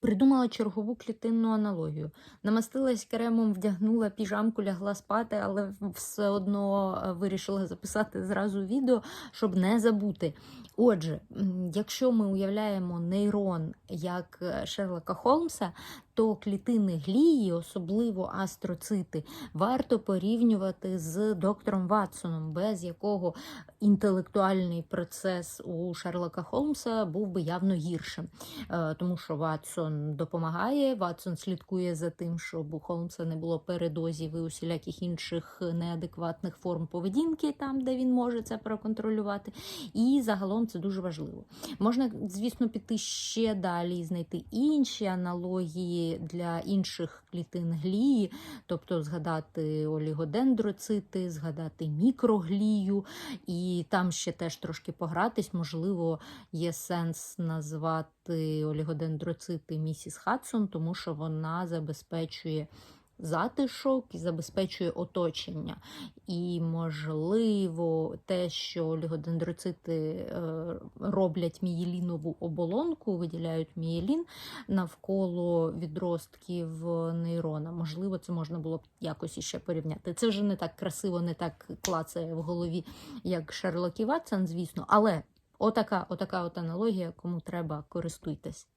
Придумала чергову клітинну аналогію. Намастилась кремом, вдягнула піжамку, лягла спати, але все одно е, вирішила записати зразу відео, щоб не забути. Отже, якщо ми уявляємо нейрон як е, Шерлока Холмса, то клітини глії, особливо астроцити, варто порівнювати з доктором Ватсоном, без якого інтелектуальний процес у Шерлока Холмса був би явно гіршим. Е, Тому що Ватсон допомагає, Ватсон слідкує за тим, щоб у Холмса не було передозів і усіляких інших неадекватних форм поведінки, там, де він може це проконтролювати. І загалом це дуже важливо. Можна, звісно, піти ще далі і знайти інші аналогії для інших клітин глії, тобто згадати олігодендроцити, згадати мікроглію, і там ще теж трошки погратись. Можливо, є сенс назвати олігодендроцити місіс Хадсон, тому що вона забезпечує затишок і забезпечує оточення. І, можливо, те, що олігодендроцити е, роблять мієлінову оболонку, виділяють мієлін навколо відростків нейрона. Можливо, це можна було б якось іще порівняти. Це вже не так красиво, не так клацає в голові, як Шерлок і Ватсон, звісно, але отака, отака от аналогія, кому треба, користуйтесь.